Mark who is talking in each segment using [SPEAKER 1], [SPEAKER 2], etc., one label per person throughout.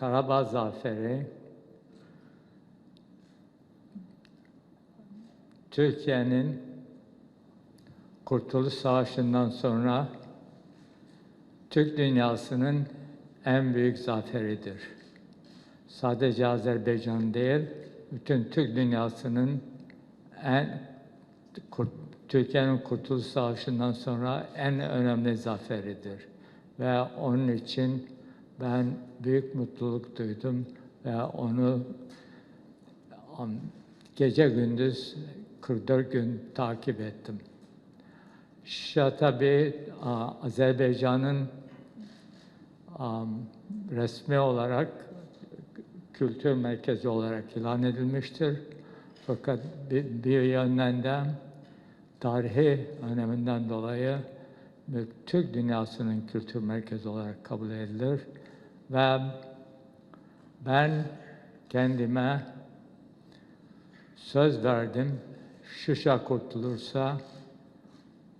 [SPEAKER 1] Karabağ Zaferi Türkiye'nin Kurtuluş Savaşı'ndan sonra Türk dünyasının en büyük zaferidir. Sadece Azerbaycan değil, bütün Türk dünyasının en Türkiye'nin Kurtuluş Savaşı'ndan sonra en önemli zaferidir. Ve onun için ben büyük mutluluk duydum ve onu gece gündüz 44 gün takip ettim. Şuşa tabii a, Azerbaycan'ın resmi olarak kültür merkezi olarak ilan edilmiştir. Fakat bir, bir yönden de tarihi öneminden dolayı Türk dünyasının kültür merkezi olarak kabul edilir. Ve ben kendime söz verdim. Şuşa kurtulursa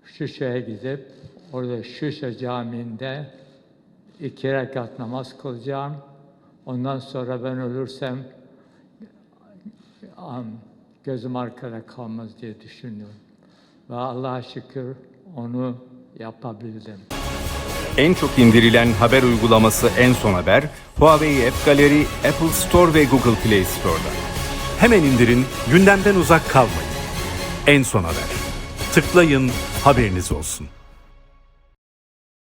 [SPEAKER 1] Şuşa'ya gidip orada Şuşa Camii'nde iki rekat namaz kılacağım. Ondan sonra ben ölürsem gözüm arkada kalmaz diye düşünüyorum. Ve Allah'a şükür onu
[SPEAKER 2] En çok indirilen haber uygulaması En Son Haber, Huawei App Gallery, Apple Store ve Google Play Store'da.
[SPEAKER 3] Hemen indirin, gündemden uzak kalmayın. En son haber. Tıklayın, haberiniz olsun.